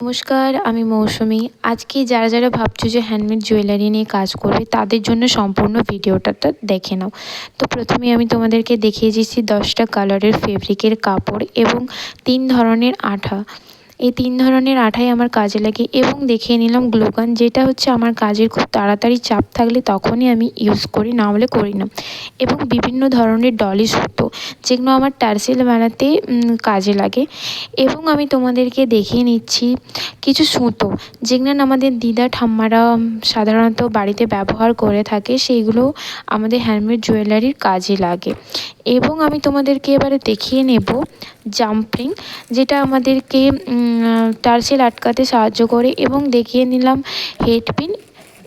নমস্কার, আমি মৌসুমি। আজকে যারা যারা ভাবছ যে হ্যান্ডমেড জুয়েলারি নিয়ে কাজ করবে, তাদের জন্য সম্পূর্ণ ভিডিওটা তো দেখে নাও। তো প্রথমে আমি তোমাদেরকে দেখিয়ে দিচ্ছি দশটা কালারের ফেব্রিকের কাপড় এবং তিন ধরনের আঠা। এই তিন ধরনের আঠাই আমার কাজে লাগে এবং দেখিয়ে নিলাম গ্লুগান যেটা হচ্ছে আমার কাজের খুব তাড়াতাড়ি চাপ থাকলে তখনই আমি ইউজ করি, না হলে করি না। এবং বিভিন্ন ধরনের ডলি সুতো, যেগুলো আমার টার্সেল বানাতে কাজে লাগে। এবং আমি তোমাদেরকে দেখিয়ে নিচ্ছি কিছু সুতো, যেগুলো আমাদের দিদা ঠাম্মারা সাধারণত বাড়িতে ব্যবহার করে থাকে, সেইগুলো আমাদের হ্যান্ডমেড জুয়েলারির কাজে লাগে। এবং আমি তোমাদেরকে এবারে দেখিয়ে নেব জাম্পিং যেটা আমাদেরকে টার্সেল আটকাতে সাহায্য করে এবং দেখিয়ে নিলাম হেড পিন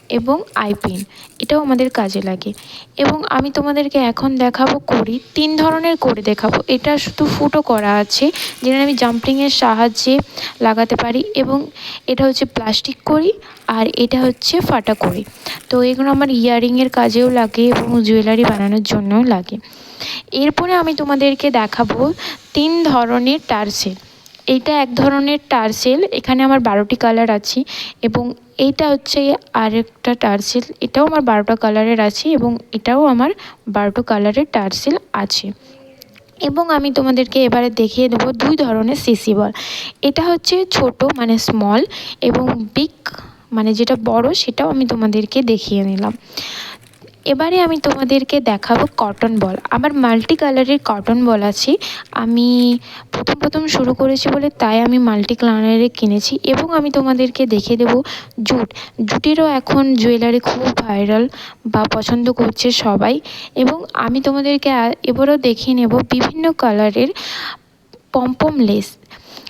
এবং আইপিন, এটাও আমাদের কাজে লাগে। এবং আমি তোমাদেরকে এখন দেখাবো কড়ি তিন ধরনের কড়ি দেখাবো। এটা শুধু ফুটো করা আছে যেটা আমি জাম্পিংয়ের সাহায্যে লাগাতে পারি এবং এটা হচ্ছে প্লাস্টিক কড়ি আর এটা হচ্ছে ফাটা কড়ি তো এগুলো আমার ইয়াররিংয়ের কাজেও লাগে এবং জুয়েলারি বানানোর জন্যও লাগে। এরপরে আমি তোমাদেরকে দেখাবো তিন ধরনের টার্সেল। এইটা এক ধরনের টার্সেল, এখানে আমার বারোটি কালার আছে এবং এইটা হচ্ছে আরেকটা টার্সেল, এটাও আমার বারোটা কালারের আছে এবং এটাও আমার বারোটা কালারের টার্সেল আছে। এবং আমি তোমাদেরকে এবারে দেখিয়ে দেবো দুই ধরনের সিসি বল। এটা হচ্ছে ছোট মানে স্মল এবং বিগ মানে যেটা বড়, সেটাও আমি তোমাদেরকে দেখিয়ে নিলাম। এবারে আমি তোমাদেরকে দেখাবো কটন বল আমার মাল্টি কালারের কটন বল আছে। আমি প্রথম প্রথম শুরু করেছি বলে তাই আমি মাল্টি কালারের কিনেছি এবং আমি তোমাদেরকে দেখে দেবো জুট। জুটেরও এখন জুয়েলারি খুব ভাইরাল বা পছন্দ করছে সবাই এবং আমি তোমাদেরকে এবারও দেখিয়ে নেব বিভিন্ন কালারের পম্পম লেস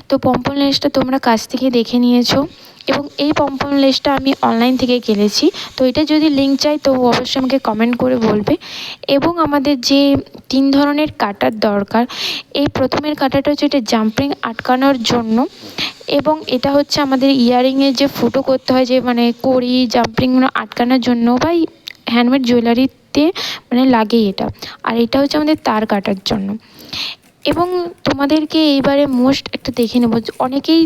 তো পম্পম লেসটা তোমরা কাছ থেকে দেখে নিয়েছো। এবং এই পম্পম লেসটা আমি অনলাইন থেকে কিনেছি। তো এটা যদি লিঙ্ক চাই তো অবশ্যই আমাকে কমেন্ট করে বলবে। এবং আমাদের যে তিন ধরনের কাটার দরকার, এই প্রথমের কাটাটা হচ্ছে এটা জাম্পিং আটকানোর জন্য। এবং এটা হচ্ছে আমাদের ইয়ারিংয়ে যে ফুটো করতে হয়, যে মানে কড়ি জাম্পিংগুলো আটকানোর জন্য বা হ্যান্ডমেড জুয়েলারিতে মানে লাগে এটা। আর এটা হচ্ছে আমাদের তার কাটার জন্য। এবং তোমাদেরকে এইবারে মোস্ট একটা দেখে নেব অনেকেই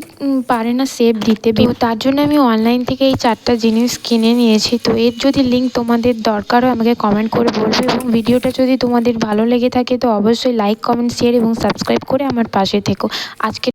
পারে না সেভ দিতে। তার জন্য আমি অনলাইন থেকে এই চারটা জিনিস কিনে নিয়েছি। তো এর যদি লিঙ্ক তোমাদের দরকার হয় আমাকে কমেন্ট করে বলবে এবং ভিডিওটা যদি তোমাদের ভালো লেগে থাকে তো অবশ্যই লাইক কমেন্ট শেয়ার এবং সাবস্ক্রাইব করে আমার পাশে থেকো। আজকে